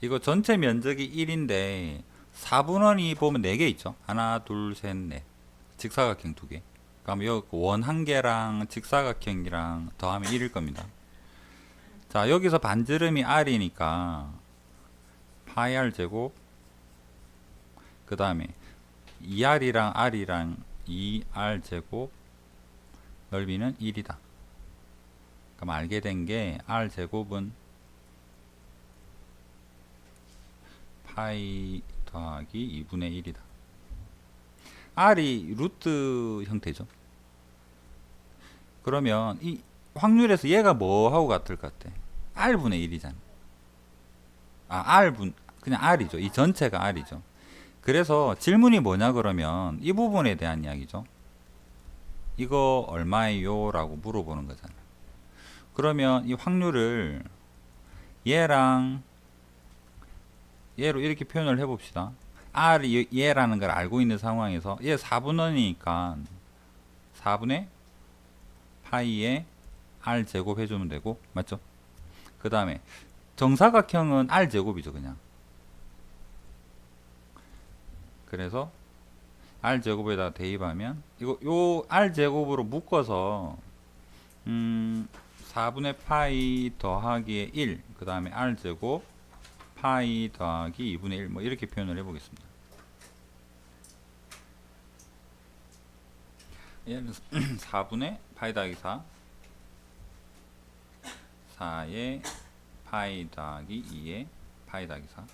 이거 전체 면적이 1인데 4분원이 보면 4개 있죠. 하나, 둘, 셋, 넷. 직사각형 두 개. 그럼 여기 원 한 개랑 직사각형이랑 더하면 1일 겁니다. 자, 여기서 반지름이 r이니까 파이 r 제곱 그 다음에 2r이랑 r이랑 2r 제곱 넓이는 1이다. 그럼 알게 된 게 r 제곱은 파이 더하기 2분의 1이다. r이 루트 형태죠. 그러면 이 확률에서 얘가 뭐하고 같을 것 같아? r분의 1이잖아. 아, r분 그냥 r이죠. 이 전체가 r이죠. 그래서 질문이 뭐냐 그러면 이 부분에 대한 이야기죠. 이거 얼마예요? 라고 물어보는 거잖아요. 그러면 이 확률을 얘랑 얘로 이렇게 표현을 해봅시다. R이 얘라는 걸 알고 있는 상황에서 얘 4분원이니까 4분의 파이에 R 제곱 해주면 되고 맞죠? 그 다음에 정사각형은 R 제곱이죠 그냥 그래서 R 제곱에다 대입하면 이거 요 R 제곱으로 묶어서 음 4분의 파이 더하기 1, 그 다음에 R 제곱 파이 더하기 2분의 1, 뭐 이렇게 표현을 해보겠습니다. 얘는 4분의 파이 더하기 4, 4의 파이 더하기 2의 파이 더하기 4.